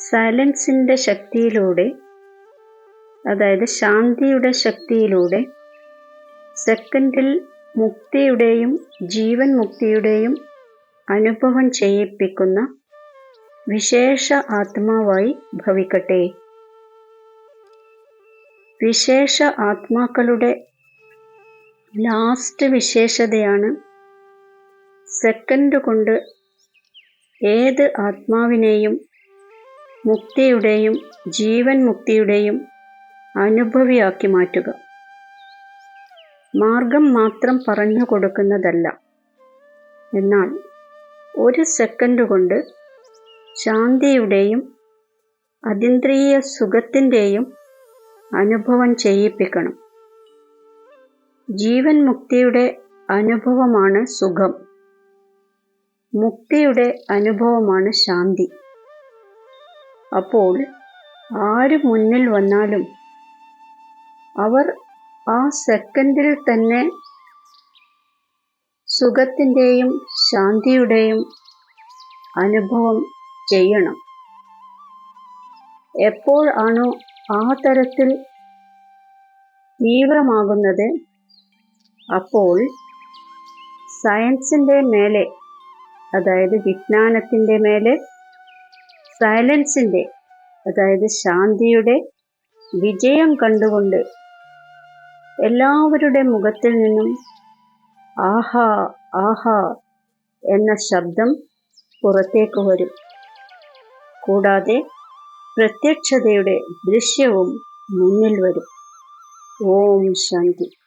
സൈലൻസിന്റെ ശക്തിയിലൂടെ അതായത് ശാന്തിയുടെ ശക്തിയിലൂടെ സെക്കൻഡിൽ മുക്തിയുടെയും ജീവൻ മുക്തിയുടെയും അനുഭവം ചെയ്യിപ്പിക്കുന്ന വിശേഷ ആത്മാവായി ഭവിക്കട്ടെ. വിശേഷ ആത്മാക്കളുടെ ലാസ്റ്റ് വിശേഷതയാണ് സെക്കൻഡ് കൊണ്ട് ഏത് ആത്മാവിനെയും മുക്തിയുടെയും ജീവൻ മുക്തിയുടെയും അനുഭവിയാക്കി മാറ്റുക. മാർഗം മാത്രം പറഞ്ഞു കൊടുക്കുന്നതല്ല. എന്നാൽ ഒരു സെക്കൻഡ് കൊണ്ട് ശാന്തിയുടെയും അതീന്ദ്രിയ സുഖത്തിന്റെയും അനുഭവം ചെയ്യിപ്പിക്കണം. ജീവൻ മുക്തിയുടെ അനുഭവമാണ് സുഖം. മുക്തിയുടെ അനുഭവമാണ് ശാന്തി. അപ്പോൾ ആര് മുന്നിൽ വന്നാലും അവർ ആ സെക്കൻഡിൽ തന്നെ സുഖത്തിന്റെയും ശാന്തിയുടെയും അനുഭവം ചെയ്യണം. എപ്പോൾ ആണോ ആ തരത്തിൽ തീവ്രമാകുന്നത് അപ്പോൾ സയൻസിന്റെ മേലെ അതായത് വിജ്ഞാനത്തിന്റെ മേലെ സൈലൻസിന്റെ അതായത് ശാന്തിയുടെ വിജയം കണ്ടുകൊണ്ട് എല്ലാവരുടെ മുഖത്തിൽ നിന്നും ആഹാ ആഹാ എന്ന ശബ്ദം പുറത്തേക്ക് വരും. കൂടാതെ പ്രത്യക്ഷതയുടെ ദൃശ്യവും മുന്നിൽ വരും. ഓം ശാന്തി.